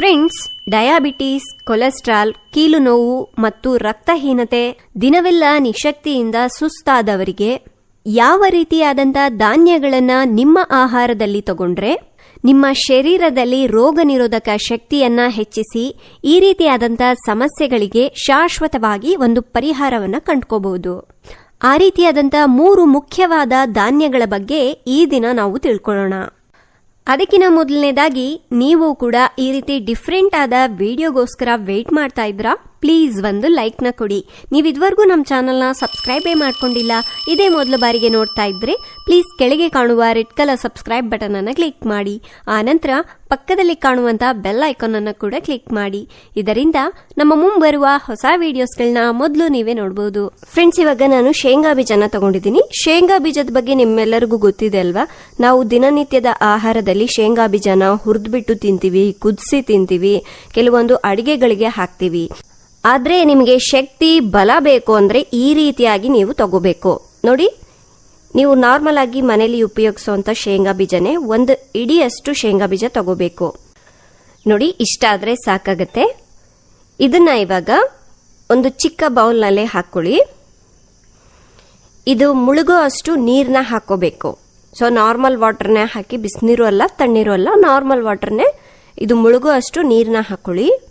Friends, diabetes, cholesterol ಕೀಲು ನೋವು ಮತ್ತು ರಕ್ತಹೀನತೆ ದಿನವೆಲ್ಲ ನಿಶಕ್ತಿಯಿಂದ ಸುಸ್ತಾದವರಿಗೆ ಯಾವ ರೀತಿಯಾದಂಥ ಧಾನ್ಯಗಳನ್ನು ನಿಮ್ಮ ಆಹಾರದಲ್ಲಿ ತಗೊಂಡ್ರೆ ನಿಮ್ಮ ಶರೀರದಲ್ಲಿ ರೋಗ ನಿರೋಧಕ ಶಕ್ತಿಯನ್ನ ಹೆಚ್ಚಿಸಿ ಈ ರೀತಿಯಾದಂಥ ಸಮಸ್ಯೆಗಳಿಗೆ ಶಾಶ್ವತವಾಗಿ ಒಂದು ಪರಿಹಾರವನ್ನು ಕಂಡುಕೋಬಹುದು. ಆ ರೀತಿಯಾದಂಥ ಮೂರು ಮುಖ್ಯವಾದ ಧಾನ್ಯಗಳ ಬಗ್ಗೆ ಈ ದಿನ ನಾವು ತಿಳ್ಕೊಳ್ಳೋಣ. ಅದಕ್ಕಿಂತ ಮೊದಲನೇದಾಗಿ, ನೀವು ಕೂಡ ಈ ರೀತಿ ಡಿಫ್ರೆಂಟ್ ಆದ ವಿಡಿಯೋಗೋಸ್ಕರ ವೇಟ್ ಮಾಡ್ತಾ ಇದ್ರಾ? ಪ್ಲೀಸ್ ಒಂದು ಲೈಕ್ನ ಕೊಡಿ. ನೀವು ಇದುವರೆಗೂ ನಮ್ಮ ಚಾನಲ್ನ ಸಬ್ಸ್ಕ್ರೈಬೇ ಮಾಡ್ಕೊಂಡಿಲ್ಲ, ಇದೇ ಮೊದಲ ಬಾರಿಗೆ ನೋಡ್ತಾ ಇದ್ರೆ ಪ್ಲೀಸ್ ಕೆಳಗೆ ಕಾಣುವ ರೆಡ್ ಕಲರ್ ಸಬ್ಸ್ಕ್ರೈಬ್ ಬಟನ್ ಅನ್ನು ಕ್ಲಿಕ್ ಮಾಡಿ. ಆನಂತರ ಪಕ್ಕದಲ್ಲಿ ಕಾಣುವಂತಹ ಬೆಲ್ ಐಕಾನ್ ಅನ್ನು ಕೂಡ ಕ್ಲಿಕ್ ಮಾಡಿ. ಇದರಿಂದ ನಮ್ಮ ಮುಂಬರುವ ಹೊಸ ವಿಡಿಯೋಸ್ಗಳನ್ನ ಮೊದಲು ನೀವೇ ನೋಡಬಹುದು ಫ್ರೆಂಡ್ಸ್, ಇವಾಗ ನಾನು ಶೇಂಗಾ ಬೀಜನ ತಗೊಂಡಿದ್ದೀನಿ. ಶೇಂಗಾ ಬೀಜದ ಬಗ್ಗೆ ನಿಮ್ಮೆಲ್ಲರಿಗೂ ಗೊತ್ತಿದೆ ಅಲ್ವಾ? ನಾವು ದಿನನಿತ್ಯದ ಆಹಾರದಲ್ಲಿ ಶೇಂಗಾ ಬೀಜನ ಹುರಿದ್ಬಿಟ್ಟು ತಿಂತೀವಿ, ಕುದಿಸಿ ತಿಂತೀವಿ, ಕೆಲವೊಂದು ಅಡಿಗೆಗಳಿಗೆ ಹಾಕ್ತೀವಿ. ಆದ್ರೆ ನಿಮಗೆ ಶಕ್ತಿ, ಬಲ ಬೇಕು ಅಂದ್ರೆ ಈ ರೀತಿಯಾಗಿ ನೀವು ತಗೋಬೇಕು. ನೋಡಿ. ನೀವು ನಾರ್ಮಲ್ ಆಗಿ ಮನೆಯಲ್ಲಿ ಉಪಯೋಗಿಸುವಂತ ಶೇಂಗಾ ಬೀಜನೇ ಒಂದು ಇಡಿಯಷ್ಟು ಶೇಂಗಾ ಬೀಜ ತಗೋಬೇಕು. ನೋಡಿ, ಇಷ್ಟ ಆದ್ರೆ ಸಾಕಾಗತ್ತೆ. ಇದನ್ನ ಇವಾಗ ಒಂದು ಚಿಕ್ಕ ಬೌಲ್ನಲ್ಲೇ ಹಾಕೊಳ್ಳಿ. ಇದು ಮುಳುಗೋ ಅಷ್ಟು ನೀರನ್ನ ಹಾಕೋಬೇಕು. ಸೊ ನಾರ್ಮಲ್ ವಾಟರ್ನೇ ಹಾಕಿ, ಬಿಸಿನೀರು ಅಲ್ಲ, ತಣ್ಣೀರು ಅಲ್ಲ ನಾರ್ಮಲ್ ವಾಟರ್ನೇ ಇದು ಮುಳುಗೋ ಅಷ್ಟು ನೀರನ್ನ ಹಾಕೊಳ್ಳಿ.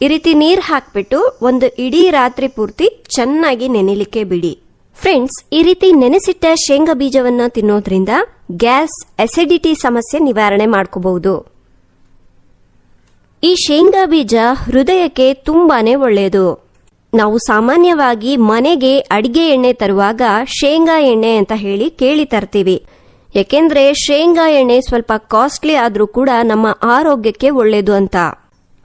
ಈ ರೀತಿ ನೀರ್ ಹಾಕ್ಬಿಟ್ಟು ಒಂದು ಇಡೀ ರಾತ್ರಿ ಪೂರ್ತಿ ಚೆನ್ನಾಗಿ ನೆನಿಲಿಕ್ಕೆ ಬಿಡಿ. ಫ್ರೆಂಡ್ಸ್ ಈ ರೀತಿ ನೆನೆಸಿಟ್ಟ ಶೇಂಗಾ ಬೀಜವನ್ನ ತಿನ್ನೋದ್ರಿಂದ ಗ್ಯಾಸ್ ಅಸಿಡಿಟಿ ಸಮಸ್ಯೆ ನಿವಾರಣೆ ಮಾಡ್ಕೋಬಹುದು. ಈ ಶೇಂಗಾ ಬೀಜ ಹೃದಯಕ್ಕೆ ತುಂಬಾನೇ ಒಳ್ಳೆಯದು. ನಾವು ಸಾಮಾನ್ಯವಾಗಿ ಮನೆಗೆ ಅಡಿಗೆ ಎಣ್ಣೆ ತರುವಾಗ ಶೇಂಗಾ ಎಣ್ಣೆ ಅಂತ ಹೇಳಿ ಕೇಳಿ ತರ್ತೀವಿ. ಯಾಕೆಂದ್ರೆ ಶೇಂಗಾ ಎಣ್ಣೆ ಸ್ವಲ್ಪ ಕಾಸ್ಟ್ಲಿ ಆದ್ರೂ ಕೂಡ ನಮ್ಮ ಆರೋಗ್ಯಕ್ಕೆ ಒಳ್ಳೆಯದು ಅಂತ.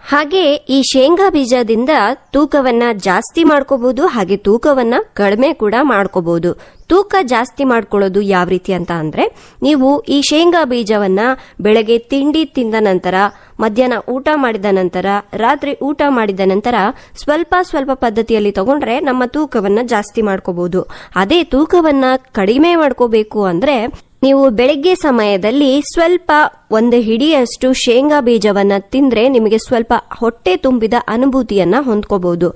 ಹಾಗೆ ಈ ಶೇಂಗಾ ಬೀಜದಿಂದ ತೂಕವನ್ನ ಜಾಸ್ತಿ ಮಾಡ್ಕೋಬಹುದು, ಹಾಗೆ ತೂಕವನ್ನ ಕಡಿಮೆ ಕೂಡ ಮಾಡ್ಕೋಬಹುದು. ತೂಕ ಜಾಸ್ತಿ ಮಾಡ್ಕೊಳ್ಳೋದು ಯಾವ ರೀತಿ ಅಂತ ಅಂದ್ರೆ, ನೀವು ಈ ಶೇಂಗಾ ಬೀಜವನ್ನ ಬೆಳಗ್ಗೆ ತಿಂಡಿ ತಿಂದ ನಂತರ, ಮಧ್ಯಾಹ್ನ ಊಟ ಮಾಡಿದ ನಂತರ, ರಾತ್ರಿ ಊಟ ಮಾಡಿದ ನಂತರ ಸ್ವಲ್ಪ ಸ್ವಲ್ಪ ಪದ್ಧತಿಯಲ್ಲಿ ತಗೊಂಡ್ರೆ ನಮ್ಮ ತೂಕವನ್ನ ಜಾಸ್ತಿ ಮಾಡ್ಕೋಬಹುದು. ಅದೇ ತೂಕವನ್ನ ಕಡಿಮೆ ಮಾಡ್ಕೋಬೇಕು ಅಂದ್ರೆ ನೀವು ಬೆಳಗ್ಗೆ ಸಮಯದಲ್ಲಿ ಸ್ವಲ್ಪ ಒಂದು ಹಿಡಿಯಷ್ಟು ಶೇಂಗಾ ಬೀಜವನ್ನು ತಿಂದ್ರೆ ನಿಮಗೆ ಸ್ವಲ್ಪ ಹೊಟ್ಟೆ ತುಂಬಿದ ಅನುಭೂತಿಯನ್ನ ಹೊಂದ್ಕೋಬಹುದು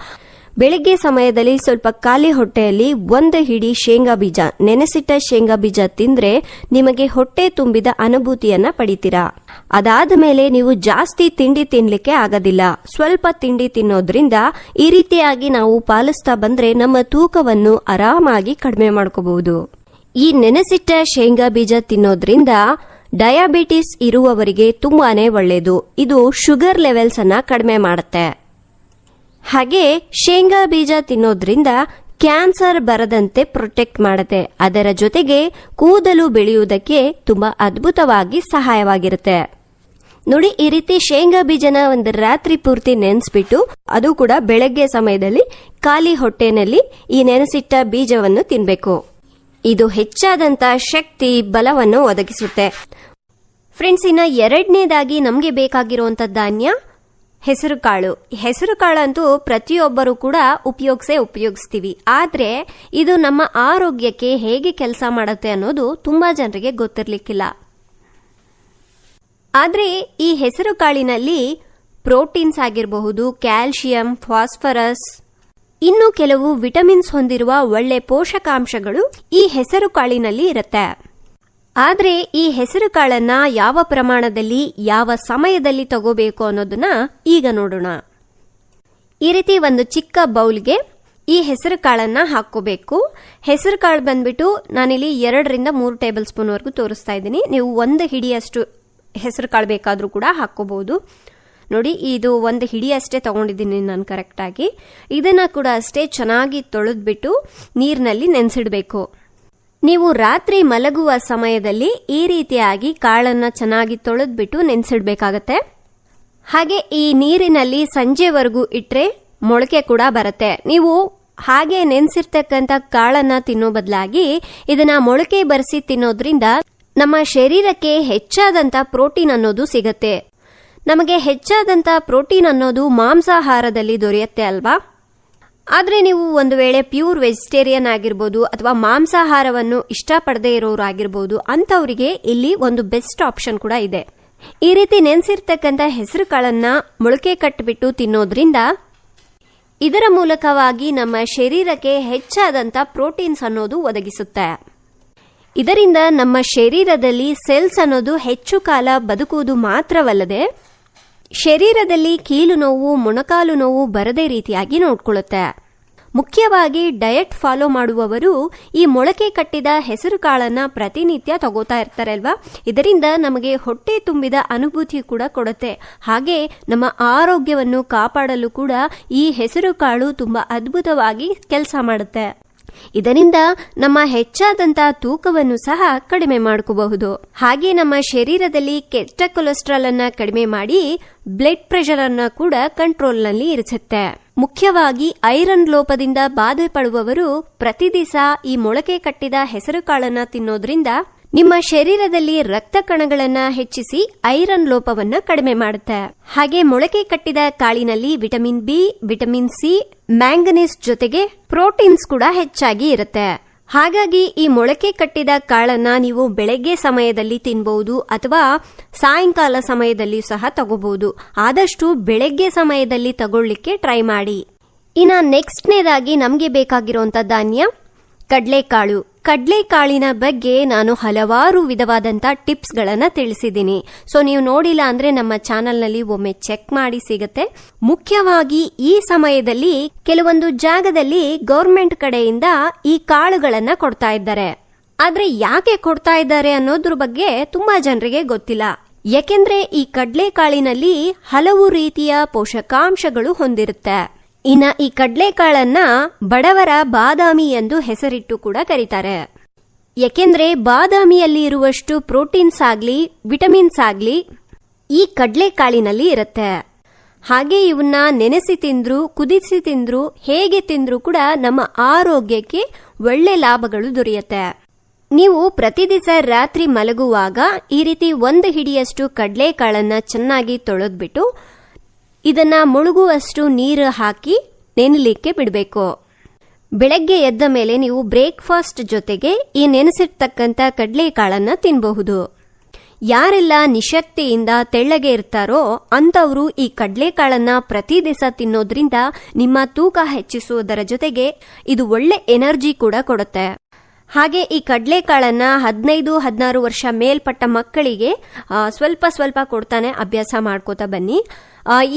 ಬೆಳಗ್ಗೆ ಸಮಯದಲ್ಲಿ ಸ್ವಲ್ಪ ಖಾಲಿ ಹೊಟ್ಟೆಯಲ್ಲಿ ಒಂದು ಹಿಡಿ ಶೇಂಗಾ ಬೀಜ, ನೆನೆಸಿಟ್ಟ ಶೇಂಗಾ ಬೀಜ ತಿಂದ್ರೆ ನಿಮಗೆ ಹೊಟ್ಟೆ ತುಂಬಿದ ಅನುಭೂತಿಯನ್ನ ಪಡಿತೀರಾ? ಅದಾದ ಮೇಲೆ ನೀವು ಜಾಸ್ತಿ ತಿಂಡಿ ತಿನ್ಲಿಕ್ಕೆ ಆಗೋದಿಲ್ಲ. ಸ್ವಲ್ಪ ತಿಂಡಿ ತಿನ್ನೋದ್ರಿಂದ ಈ ರೀತಿಯಾಗಿ ನಾವು ಪಾಲಿಸ್ತಾ ಬಂದ್ರೆ ನಮ್ಮ ತೂಕವನ್ನು ಆರಾಮಾಗಿ ಕಡಿಮೆ ಮಾಡ್ಕೋಬಹುದು ಈ ನೆನೆಸಿಟ್ಟ ಶೇಂಗಾ ಬೀಜ ತಿನ್ನೋದ್ರಿಂದ ಡಯಾಬಿಟಿಸ್ ಇರುವವರಿಗೆ ತುಂಬಾನೇ ಒಳ್ಳೆಯದು ಇದು ಶುಗರ್ ಲೆವೆಲ್ಸ್ ಅನ್ನ ಕಡಿಮೆ ಮಾಡುತ್ತೆ. ಹಾಗೆ ಶೇಂಗಾ ಬೀಜ ತಿನ್ನೋದ್ರಿಂದ ಕ್ಯಾನ್ಸರ್ ಬರದಂತೆ ಪ್ರೊಟೆಕ್ಟ್ ಮಾಡುತ್ತೆ. ಅದರ ಜೊತೆಗೆ ಕೂದಲು ಬೆಳೆಯುವುದಕ್ಕೆ ತುಂಬಾ ಅದ್ಭುತವಾಗಿ ಸಹಾಯವಾಗಿರುತ್ತೆ. ನೋಡಿ, ಈ ರೀತಿ ಶೇಂಗಾ ಬೀಜನ ಒಂದು ರಾತ್ರಿ ಪೂರ್ತಿ ನೆನೆಸ್ಬಿಟ್ಟು, ಅದು ಕೂಡ ಬೆಳಗ್ಗೆ ಸಮಯದಲ್ಲಿ ಖಾಲಿ ಹೊಟ್ಟೆನಲ್ಲಿ ಈ ನೆನೆಸಿಟ್ಟ ಬೀಜವನ್ನು ತಿನ್ಬೇಕು. ಇದು ಹೆಚ್ಚಾದಂತ ಶಕ್ತಿ, ಬಲವನ್ನು ಒದಗಿಸುತ್ತೆ. ಫ್ರೆಂಡ್ಸ್ ಇನ್ನ ಎರಡನೇದಾಗಿ ನಮಗೆ ಬೇಕಾಗಿರುವಂತ ಧಾನ್ಯ ಹೆಸರುಕಾಳು. ಹೆಸರುಕಾಳು ಹೆಸರು ಕಾಳಂತೂ ಪ್ರತಿಯೊಬ್ಬರು ಕೂಡ ಉಪಯೋಗಿಸೇ ಉಪಯೋಗಿಸ್ತೀವಿ. ಆದ್ರೆ ಇದು ನಮ್ಮ ಆರೋಗ್ಯಕ್ಕೆ ಹೇಗೆ ಕೆಲಸ ಮಾಡುತ್ತೆ ಅನ್ನೋದು ತುಂಬಾ ಜನರಿಗೆ ಗೊತ್ತಿರಲಿಕ್ಕಿಲ್ಲ. ಆದ್ರೆ ಈ ಹೆಸರುಕಾಳಿನಲ್ಲಿ ಪ್ರೋಟೀನ್ಸ್ ಆಗಿರಬಹುದು ಕ್ಯಾಲ್ಷಿಯಂ ಫಾಸ್ಫರಸ್ ಇನ್ನು ಕೆಲವು ವಿಟಮಿನ್ಸ್ ಹೊಂದಿರುವ ಒಳ್ಳೆ ಪೋಷಕಾಂಶಗಳು ಈ ಹೆಸರು ಕಾಳಿನಲ್ಲಿ ಇರುತ್ತೆ. ಆದರೆ ಈ ಹೆಸರು ಕಾಳನ್ನ ಯಾವ ಪ್ರಮಾಣದಲ್ಲಿ, ಯಾವ ಸಮಯದಲ್ಲಿ ತಗೋಬೇಕು ಅನ್ನೋದನ್ನ ಈಗ ನೋಡೋಣ. ಈ ರೀತಿ ಒಂದು ಚಿಕ್ಕ ಬೌಲ್ಗೆ ಈ ಹೆಸರು ಕಾಳನ್ನ ಹಾಕೋಬೇಕು ಹೆಸರು ಕಾಳು ಬಂದ್ಬಿಟ್ಟು ನಾನಿಲ್ಲಿ ಎರಡರಿಂದ ಮೂರು ಟೇಬಲ್ ಸ್ಪೂನ್ ವರೆಗೂ ತೋರಿಸ್ತಾ ಇದ್ದೀನಿ. ನೀವು ಒಂದು ಹಿಡಿಯಷ್ಟು ಹೆಸರು ಕಾಳು ಬೇಕಾದರೂ ಕೂಡ ಹಾಕೋಬಹುದು ನೋಡಿ, ಇದು ಒಂದು ಹಿಡಿ ಅಷ್ಟೇ ತಗೊಂಡಿದ್ದೀನಿ ನಾನು ಕರೆಕ್ಟಾಗಿ ಇದನ್ನ ಕೂಡ ಅಷ್ಟೇ ಚೆನ್ನಾಗಿ ತೊಳೆದ್ಬಿಟ್ಟು ನೀರಿನಲ್ಲಿ ನೆನೆಸಿಡಬೇಕು. ನೀವು ರಾತ್ರಿ ಮಲಗುವ ಸಮಯದಲ್ಲಿ ಈ ರೀತಿಯಾಗಿ ಕಾಳನ್ನ ಚೆನ್ನಾಗಿ ತೊಳೆದ್ಬಿಟ್ಟು ನೆನೆಸಿಡ್ಬೇಕಾಗತ್ತೆ. ಹಾಗೆ ಈ ನೀರಿನಲ್ಲಿ ಸಂಜೆವರೆಗೂ ಇಟ್ಟರೆ ಮೊಳಕೆ ಕೂಡ ಬರುತ್ತೆ. ನೀವು ಹಾಗೆ ನೆನೆಸಿರ್ತಕ್ಕಂಥ ಕಾಳನ್ನ ತಿನ್ನೋ ಬದಲಾಗಿ ಇದನ್ನ ಮೊಳಕೆ ಬರೆಸಿ ತಿನ್ನೋದ್ರಿಂದ ನಮ್ಮ ಶರೀರಕ್ಕೆ ಹೆಚ್ಚಾದಂತ ಪ್ರೋಟೀನ್ ಅನ್ನೋದು ಸಿಗತ್ತೆ. ನಮಗೆ ಹೆಚ್ಚಾದಂಥ ಪ್ರೋಟೀನ್ ಅನ್ನೋದು ಮಾಂಸಾಹಾರದಲ್ಲಿ ದೊರೆಯುತ್ತೆ ಅಲ್ವಾ? ಆದರೆ ನೀವು ಒಂದು ವೇಳೆ ಪ್ಯೂರ್ ವೆಜಿಟೇರಿಯನ್ ಆಗಿರ್ಬೋದು ಅಥವಾ ಮಾಂಸಾಹಾರವನ್ನು ಇಷ್ಟಪಡದೇ ಇರೋರು ಆಗಿರ್ಬೋದು ಅಂಥವರಿಗೆ ಇಲ್ಲಿ ಒಂದು ಬೆಸ್ಟ್ ಆಪ್ಷನ್ ಕೂಡ ಇದೆ. ಈ ರೀತಿ ನೆನೆಸಿರ್ತಕ್ಕಂಥ ಹೆಸರು ಕಾಳನ್ನ ಮೊಳಕೆ ಕಟ್ಟಿಬಿಟ್ಟು ತಿನ್ನೋದ್ರಿಂದ ಇದರ ಮೂಲಕವಾಗಿ ನಮ್ಮ ಶರೀರಕ್ಕೆ ಹೆಚ್ಚಾದಂಥ ಪ್ರೋಟೀನ್ಸ್ ಅನ್ನೋದು ಒದಗಿಸುತ್ತೆ. ಇದರಿಂದ ನಮ್ಮ ಶರೀರದಲ್ಲಿ ಸೆಲ್ಸ್ ಅನ್ನೋದು ಹೆಚ್ಚು ಕಾಲ ಬದುಕುವುದು ಮಾತ್ರವಲ್ಲದೆ ಶರೀರದಲ್ಲಿ ಕೀಲು ನೋವು, ಮೊಣಕಾಲು ನೋವು ಬರದೇ ರೀತಿಯಾಗಿ ನೋಡ್ಕೊಳ್ಳುತ್ತೆ. ಮುಖ್ಯವಾಗಿ ಡಯಟ್ ಫಾಲೋ ಮಾಡುವವರು ಈ ಮೊಳಕೆ ಕಟ್ಟಿದ ಹೆಸರು ಕಾಳನ್ನ ಪ್ರತಿನಿತ್ಯ ತಗೋತಾ ಇರ್ತಾರಲ್ವಾ? ಇದರಿಂದ ನಮಗೆ ಹೊಟ್ಟೆ ತುಂಬಿದ ಅನುಭೂತಿ ಕೂಡ ಕೊಡುತ್ತೆ. ಹಾಗೆ ನಮ್ಮ ಆರೋಗ್ಯವನ್ನು ಕಾಪಾಡಲು ಕೂಡ ಈ ಹೆಸರು ಕಾಳು ತುಂಬಾ ಅದ್ಭುತವಾಗಿ ಕೆಲಸ ಮಾಡುತ್ತೆ. ಇದರಿಂದ ನಮ್ಮ ಹೆಚ್ಚಾದಂತಹ ತೂಕವನ್ನು ಸಹ ಕಡಿಮೆ ಮಾಡ್ಕೋಬಹುದು. ಹಾಗೆ ನಮ್ಮ ಶರೀರದಲ್ಲಿ ಕೆಟ್ಟ ಕೊಲೆಸ್ಟ್ರಾಲ್ ಅನ್ನ ಕಡಿಮೆ ಮಾಡಿ ಬ್ಲಡ್ ಪ್ರೆಷರ್ ಅನ್ನ ಕೂಡ ಕಂಟ್ರೋಲ್ನಲ್ಲಿ ಇರಿಸುತ್ತೆ. ಮುಖ್ಯವಾಗಿ ಐರನ್ ಲೋಪದಿಂದ ಬಾಧೆ ಪಡುವವರು ಪ್ರತಿ ದಿವಸ ಈ ಮೊಳಕೆ ಕಟ್ಟಿದ ಹೆಸರುಕಾಳನ್ನ ತಿನ್ನೋದ್ರಿಂದ ನಿಮ್ಮ ಶರೀರದಲ್ಲಿ ರಕ್ತ ಕಣಗಳನ್ನ ಹೆಚ್ಚಿಸಿ ಐರನ್ ಲೋಪವನ್ನ ಕಡಿಮೆ ಮಾಡುತ್ತೆ. ಹಾಗೆ ಮೊಳಕೆ ಕಟ್ಟಿದ ಕಾಳಿನಲ್ಲಿ vitamin B, vitamin C, manganese ಜೊತೆಗೆ ಪ್ರೋಟೀನ್ಸ್ ಕೂಡ ಹೆಚ್ಚಾಗಿ ಇರುತ್ತೆ. ಹಾಗಾಗಿ ಈ ಮೊಳಕೆ ಕಟ್ಟಿದ ಕಾಳನ್ನ ನೀವು ಬೆಳಗ್ಗೆ ಸಮಯದಲ್ಲಿ ತಿನ್ಬಹುದು ಅಥವಾ ಸಾಯಂಕಾಲ ಸಮಯದಲ್ಲಿ ಸಹ ತಗೋಬಹುದು. ಆದಷ್ಟು ಬೆಳಗ್ಗೆ ಸಮಯದಲ್ಲಿ ತಗೊಳ್ಳಿಕ್ಕೆ ಟ್ರೈ ಮಾಡಿ. ಇನ್ನ ನೆಕ್ಸ್ಟ್ನೇದಾಗಿ ನಮಗೆ ಬೇಕಾಗಿರುವಂತ ಧಾನ್ಯ ಕಡ್ಲೆಕಾಳು. ಕಡ್ಲೆಕಾಳಿನ ಬಗ್ಗೆ ನಾನು ಹಲವಾರು ವಿಧವಾದಂಥ ಟಿಪ್ಸ್ ಗಳನ್ನ ತಿಳಿಸಿದ್ದೀನಿ. ಸೊ ನೀವು ನೋಡಿಲ್ಲ ಅಂದ್ರೆ ನಮ್ಮ ಚಾನೆಲ್ನಲ್ಲಿ ಒಮ್ಮೆ ಚೆಕ್ ಮಾಡಿ ಸಿಗುತ್ತೆ. ಮುಖ್ಯವಾಗಿ ಈ ಸಮಯದಲ್ಲಿ ಕೆಲವೊಂದು ಜಾಗದಲ್ಲಿ ಗೌರ್ಮೆಂಟ್ ಕಡೆಯಿಂದ ಈ ಕಾಳುಗಳನ್ನು ಕೊಡ್ತಾ ಇದ್ದಾರೆ. ಆದ್ರೆ ಯಾಕೆ ಕೊಡ್ತಾ ಇದ್ದಾರೆ ಅನ್ನೋದ್ರ ಬಗ್ಗೆ ತುಂಬಾ ಜನರಿಗೆ ಗೊತ್ತಿಲ್ಲ. ಯಾಕೆಂದ್ರೆ ಈ ಕಡ್ಲೆಕಾಳಿನಲ್ಲಿ ಹಲವು ರೀತಿಯ ಪೋಷಕಾಂಶಗಳು ಹೊಂದಿರುತ್ತೆ. ಇನ್ನ ಈ ಕಡ್ಲೆಕಾಳನ್ನ ಬಡವರ ಬಾದಾಮಿ ಎಂದು ಹೆಸರಿಟ್ಟು ಕೂಡ ಕರೀತಾರೆ. ಯಾಕೆಂದ್ರೆ ಬಾದಾಮಿಯಲ್ಲಿ ಇರುವಷ್ಟು ಪ್ರೋಟೀನ್ಸ್ ಆಗ್ಲಿ, ವಿಟಮಿನ್ಸ್ ಆಗ್ಲಿ ಈ ಕಡ್ಲೆಕಾಳಿನಲ್ಲಿ ಇರುತ್ತೆ. ಹಾಗೆ ಇವನ್ನ ನೆನೆಸಿ ತಿಂದ್ರು, ಕುದಿಸಿ ತಿಂದ್ರು, ಹೇಗೆ ತಿಂದ್ರು ಕೂಡ ನಮ್ಮ ಆರೋಗ್ಯಕ್ಕೆ ಒಳ್ಳೆ ಲಾಭಗಳು ದೊರೆಯುತ್ತೆ. ನೀವು ಪ್ರತಿ ದಿವಸ ರಾತ್ರಿ ಮಲಗುವಾಗ ಈ ರೀತಿ ಒಂದು ಹಿಡಿಯಷ್ಟು ಕಡಲೆಕಾಳನ್ನ ಚೆನ್ನಾಗಿ ತೊಳೆದ್ಬಿಟ್ಟು ಇದನ್ನ ಮುಳುಗುವಷ್ಟು ನೀರು ಹಾಕಿ ನೆನಲಿಕ್ಕೆ ಬಿಡಬೇಕು. ಬೆಳಗ್ಗೆ ಎದ್ದ ಮೇಲೆ ನೀವು ಬ್ರೇಕ್ಫಾಸ್ಟ್ ಜೊತೆಗೆ ಈ ನೆನೆಸಿರ್ತಕ್ಕಂಥ ಕಡಲೆಕಾಳನ್ನ ತಿನ್ನಬಹುದು ಯಾರೆಲ್ಲ ನಿಶಕ್ತಿಯಿಂದ ತೆಳ್ಳಗೆ ಇರ್ತಾರೋ ಅಂತವರು ಈ ಕಡಲೆಕಾಳನ್ನ ಪ್ರತಿ ದಿವಸ ತಿನ್ನೋದ್ರಿಂದ ನಿಮ್ಮ ತೂಕ ಹೆಚ್ಚಿಸುವುದರ ಜೊತೆಗೆ ಇದು ಒಳ್ಳೆ ಎನರ್ಜಿ ಕೂಡ ಕೊಡುತ್ತೆ. ಹಾಗೆ ಈ ಕಡಲೆಕಾಳನ್ನ ಹದಿನೈದು, ಹದಿನಾರು ವರ್ಷ ಮೇಲ್ಪಟ್ಟ ಮಕ್ಕಳಿಗೆ ಸ್ವಲ್ಪ ಸ್ವಲ್ಪ ಕೊಡ್ತಾನೆ ಅಭ್ಯಾಸ ಮಾಡ್ಕೋತಾ ಬನ್ನಿ.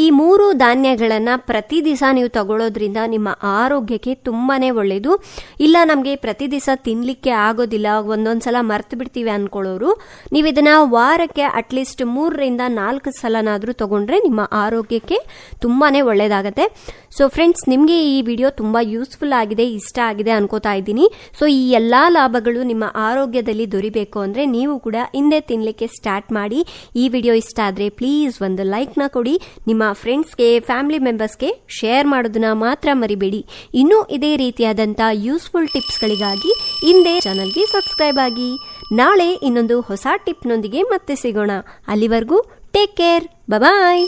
ಈ ಮೂರು ಧಾನ್ಯಗಳನ್ನ ಪ್ರತಿ ದಿವಸ ನೀವು ತಗೊಳ್ಳೋದ್ರಿಂದ ನಿಮ್ಮ ಆರೋಗ್ಯಕ್ಕೆ ತುಂಬಾನೇ ಒಳ್ಳೆಯದು ಇಲ್ಲ, ನಮಗೆ ಪ್ರತಿ ದಿವಸ ತಿನ್ಲಿಕ್ಕೆ ಆಗೋದಿಲ್ಲ, ಒಂದೊಂದ್ಸಲ ಮರ್ತು ಬಿಡ್ತೀವಿ ಅನ್ಕೊಳ್ಳೋರು. ನೀವು ಇದನ್ನ ವಾರಕ್ಕೆ ಅಟ್ಲೀಸ್ಟ್ ಮೂರರಿಂದ ನಾಲ್ಕು ಸಲನಾದರೂ ತಗೊಂಡ್ರೆ ನಿಮ್ಮ ಆರೋಗ್ಯಕ್ಕೆ ತುಂಬಾನೇ ಒಳ್ಳೇದಾಗತ್ತೆ. ಸೊ ಫ್ರೆಂಡ್ಸ್ ನಿಮಗೆ ಈ ವಿಡಿಯೋ ತುಂಬಾ ಯೂಸ್ಫುಲ್ ಆಗಿದೆ, ಇಷ್ಟ ಆಗಿದೆ ಅನ್ಕೋತಾ ಇದ್ದೀನಿ. ಸೊ ಈ ಎಲ್ಲಾ ಲಾಭಗಳು ನಿಮ್ಮ ಆರೋಗ್ಯದಲ್ಲಿ ದೊರಿಬೇಕು ಅಂದ್ರೆ ನೀವು ಕೂಡ ಹಿಂದೆ ತಿನ್ಲಿಕ್ಕೆ ಸ್ಟಾರ್ಟ್ ಮಾಡಿ ಈ ವಿಡಿಯೋ ಇಷ್ಟ ಆದ್ರೆ ಪ್ಲೀಸ್ ಒಂದು ಲೈಕ್ನ ಕೊಡಿ. ನಿಮ್ಮ ಫ್ರೆಂಡ್ಸ್ಗೆ ಫ್ಯಾಮಿಲಿ ಮೆಂಬರ್ಸ್ಗೆ ಶೇರ್ ಮಾಡೋದನ್ನ ಮಾತ್ರ ಮರಿಬೇಡಿ. ಇನ್ನೂ ಇದೇ ರೀತಿಯಾದಂಥ ಯೂಸ್ಫುಲ್ ಟಿಪ್ಸ್ಗಳಿಗಾಗಿ ಹಿಂದೆ ಚಾನಲ್ಗೆ ಸಬ್ಸ್ಕ್ರೈಬ್ ಆಗಿ. ನಾಳೆ ಇನ್ನೊಂದು ಹೊಸ ಟಿಪ್ನೊಂದಿಗೆ ಮತ್ತೆ ಸಿಗೋಣ. ಅಲ್ಲಿವರೆಗೂ ಟೇಕ್ ಕೇರ್ ಬಾಯ್